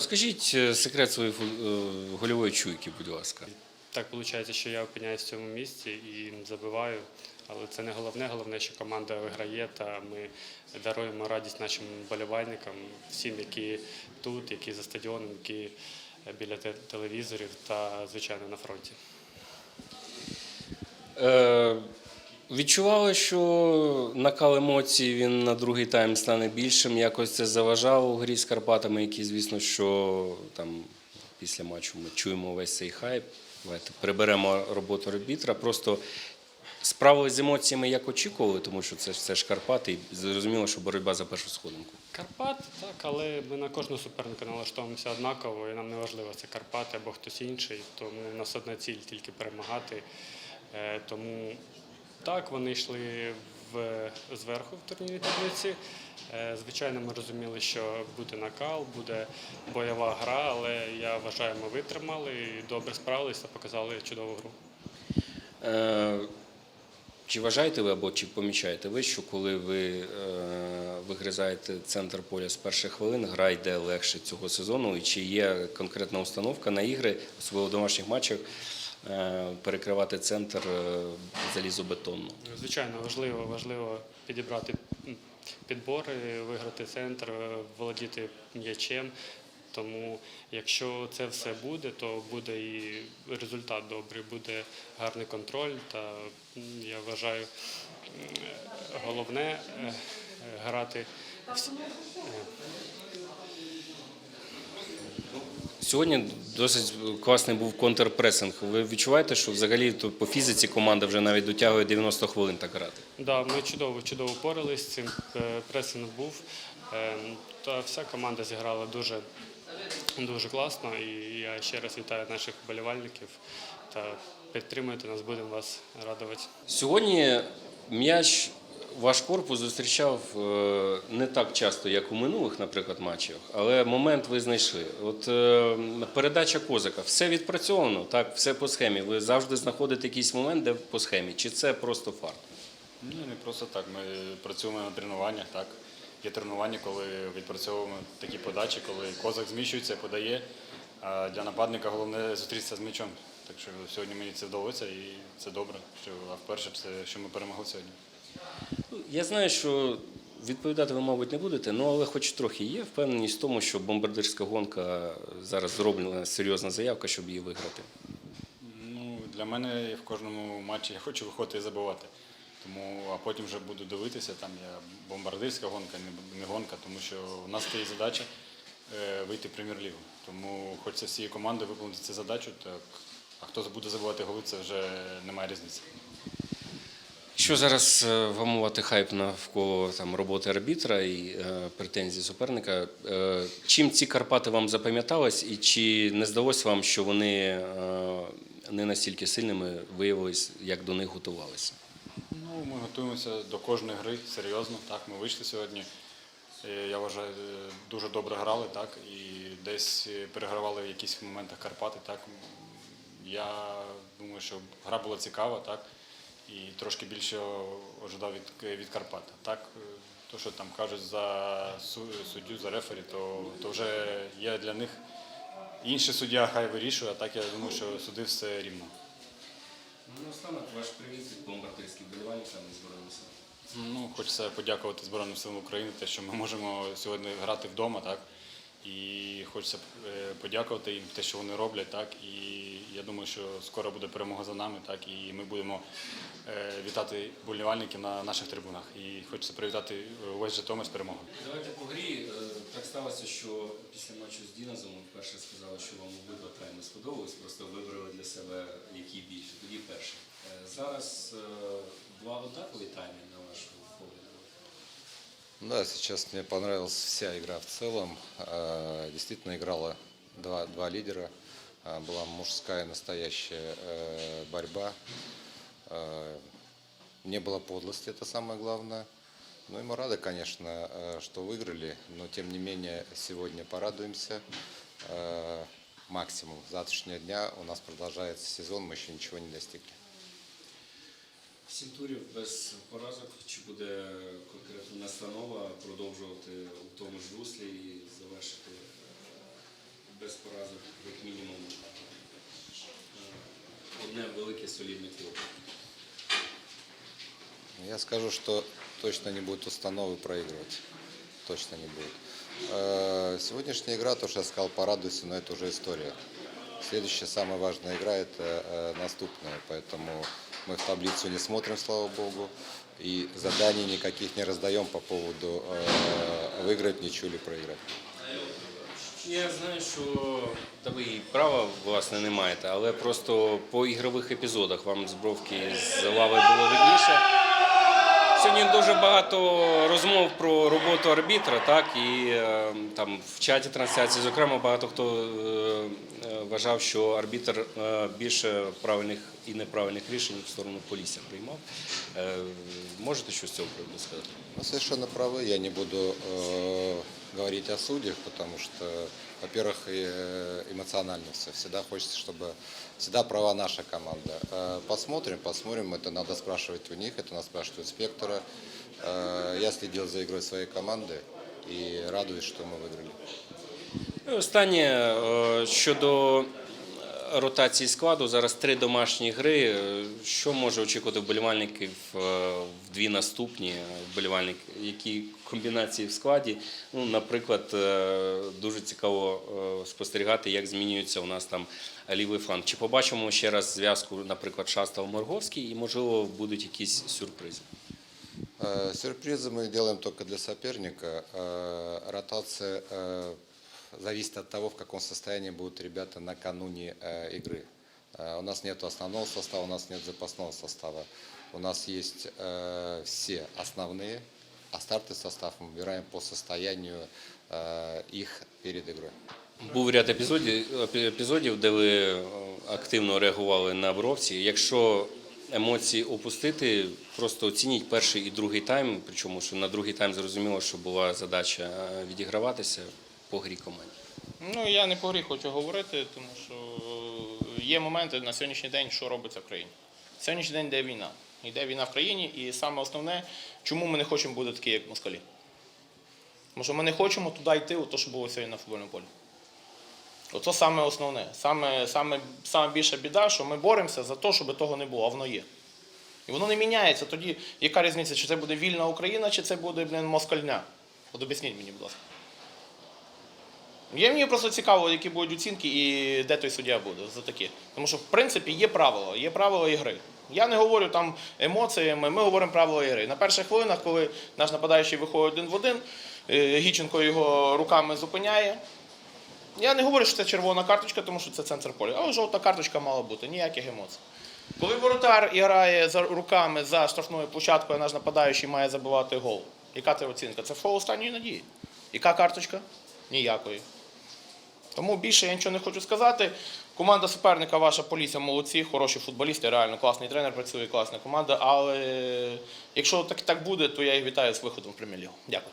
розкажіть е, секрет своєї е, гольової чуйки, будь ласка. Так виходить, що я опиняюсь в цьому місці і забиваю. Але це не головне. Головне, що команда виграє, та ми даруємо радість нашим болівальникам, всім, які тут, які за стадіоном, які біля телевізорів та, звичайно, на фронті. Е, відчували, що накал емоцій він на другий тайм стане більшим. Якось це заважало у грі з Карпатами, які, звісно, що там після матчу ми чуємо весь цей хайп. Давайте приберемо роботу арбітра. Просто справилися з емоціями, як очікували, тому що це це ж Карпати, і зрозуміло, що боротьба за першу сходинку. Карпати, так, але ми на кожного суперника налаштовуємося однаково, і нам не важливо, це Карпати або хтось інший. Тому у нас одна ціль тільки перемагати. Е, Тому так, вони йшли в, зверху в турнірній таблиці. Е, Звичайно, ми розуміли, що буде накал, буде бойова гра, але я вважаю, ми витримали і добре справилися, показали чудову гру. Е, Чи вважаєте ви або чи помічаєте ви, що коли ви е, вигризаєте центр поля з перших хвилин, гра йде легше цього сезону? І чи є конкретна установка на ігри, особливо в домашніх матчах, перекривати центр е, залізобетонно? Звичайно, важливо, важливо підібрати підбори, виграти центр, е, володіти м'ячем. Тому якщо це все буде, то буде і результат добрий, буде гарний контроль. Та я вважаю, головне е, грати Сьогодні досить класний був контрпресинг. Ви відчуваєте, що взагалі то по фізиці команда вже навіть дотягує 90 хвилин так грати? Да, ми чудово, чудово порались цим. е, Пресинг був. е, Та вся команда зіграла дуже, дуже класно. І я ще раз вітаю наших болівальників та підтримуйте нас, будемо вас радувати. Сьогодні м'яч ваш корпус зустрічав е, не так часто, як у минулих, наприклад, матчах, але момент ви знайшли. От е, передача козака, все відпрацьовано, так, все по схемі. Ви завжди знаходите якийсь момент, де по схемі, чи це просто фарт? Ні, не просто так. Ми працюємо на тренуваннях. Так. Є тренування, коли відпрацьовуємо такі подачі, коли козак зміщується, подає. А для нападника головне зустрітися з м'ячом. Так що сьогодні мені це вдалося і це добре. Що, а вперше що ми перемогли сьогодні. Я знаю, що відповідати ви, мабуть, не будете, ну але хоч трохи є впевненість в тому, що бомбардирська гонка зараз зроблена серйозна заявка, щоб її виграти. Ну, для мене в кожному матчі я хочу виходити і забивати. Тому, а потім вже буду дивитися, там я бомбардирська гонка, не, гонка, тому що в нас стоїть задача е, вийти в прем'єр-лігу. Тому хочеться всією командою виконати цю задачу, так, а хто буде забивати голи, це вже немає різниці. Що зараз е, вгамувати хайп навколо там, роботи арбітра і е, претензій суперника? Е, чим ці Карпати вам запам'ятались, і чи не здалося вам, що вони е, не настільки сильними виявились, як до них готувалися? Ну, ми готуємося до кожної гри серйозно. Так, ми вийшли сьогодні. Е, Я вважаю, е, дуже добре грали, так, і десь перегравали в якихось моментах Карпати. Так. Я думаю, що гра була цікава, так, і трошки більше ожидав від, від Карпат. Так, е, то, що там кажуть за суддю, за рефері, то, то вже є для них інший суддя, хай вирішує, а так я думаю, що судив все рівно. Ну, останок ваш привіт від бомбардирських болівальникам і збройним силам. Ну, хочеться подякувати Збройним силам України, те, що ми можемо сьогодні грати вдома, так. І хочеться е, подякувати їм те, що вони роблять, так. І я думаю, що скоро буде перемога за нами, так. І ми будемо е, вітати болівальників на наших трибунах. І хочеться привітати е, увесь Житомир з перемогою. Давайте по грі. Так сталося, що після матчу з Діназом ви вперше сказали, що вам обидва тайми сподобались, просто вибрали для себе який більше. Тоді перший. Е, Зараз два однакові тайми. Да, сейчас мне понравилась вся игра в целом. А, Действительно играла два, два лидера. А, Была мужская настоящая э, борьба. А, Не было подлости, это самое главное. Ну и мы рады, конечно, э, что выиграли, но тем не менее сегодня порадуемся. Максимум завтрашнего дня у нас продолжается сезон, мы еще ничего не достигли. Сім турів без поразок. Чи буде конкретна настанова продовжувати у тому ж руслі і завершити без поразок, як мінімум. Одне велике солідне тіло. Я скажу, что точно не будет установы проигрывать. Точно не будет. Э, Сегодняшняя игра, то, что я сказал, порадуйся, но это уже история. Следующая самая важная игра – это э, наступная, поэтому мы в таблицу не смотрим, слава богу, и заданий никаких не раздаем по поводу э, выиграть ничего или проиграть. Я знаю, що та ви і права власне не маєте, але просто по ігрових епізодах вам з бровки з лави було видніше. Сьогодні дуже багато розмов про роботу арбітра, так і е, там в чаті трансляції, зокрема, багато хто е, е, вважав, що арбітр е, більше правильних і неправильних рішень в сторону Полісся приймав. Е, можете щось з цього приводу сказати? Вы совершенно правы, я не буду э, говорить о судьях, потому что, во-первых, э, эмоционально все. Всегда хочется, чтобы всегда права наша команда. Э, посмотрим, посмотрим. Это надо спрашивать у них, это надо спрашивать у инспектора. Э, я следил за игрой своей команды и радуюсь, что мы выиграли. І Останнє щодо ротації складу. Зараз три домашні гри. Е, Що може очікувати вболівальників е, в дві наступні вболівальник, які комбінації в складі? Ну, наприклад, е, дуже цікаво е, спостерігати, як змінюється у нас там лівий фланг. Чи побачимо ще раз зв'язку, наприклад, Шастав-Морговський, і можливо будуть якісь сюрпризи? Э, Сюрпризы мы делаем только для соперника. Э, Ротация э, зависит от того, в каком состоянии будут ребята накануне э, игры. Э, У нас нет основного состава, у нас нет запасного состава. У нас есть э, все основные, а стартовый состав мы выбираем по состоянию э, их перед игрой. Був ряд епізодів, епізодів, де ви е, активно реагували на бровці. Якщо емоції опустити, просто оцініть перший і другий тайм. Причому що на другий тайм зрозуміло, що була задача е, відіграватися по грі команді. Ну я не по грі хочу говорити, тому що є моменти на сьогоднішній день, що робиться в країні. Сьогоднішній день йде війна. Йде війна в країні, і саме основне, чому ми не хочемо бути такі, як москалі. Тому що ми не хочемо туди йти, у те, що було сьогодні на футбольному полі. Оце саме основне. Саме, саме, саме більша біда, що ми боремося за те, щоб того не було, а воно є. І воно не міняється. Тоді яка різниця, чи це буде вільна Україна, чи це буде блін, москальня? От об'ясніть мені, будь ласка. Я мені просто цікаво, які будуть оцінки і де той суддя буде за такі. Тому що, в принципі, є правила, є правила ігри. Я не говорю там емоціями, ми говоримо правила ігри. На перших хвилинах, коли наш нападаючий виходить один в один, е, Гіченко його руками зупиняє. Я не говорю, що це червона карточка, тому що це центр поля, але жовта карточка мала бути, ніяких емоцій. Коли воротар грає за руками за штрафною площадкою, наш нападаючий має забивати гол. Яка це оцінка? Це фол останньої надії. Яка карточка? Ніякої. Тому більше я нічого не хочу сказати. Команда суперника, ваша поліція, молодці, хороші футболісти, реально класний тренер працює, класна команда. Але якщо так, так буде, то я їх вітаю з виходом в прем'єр-лігу. Дякую.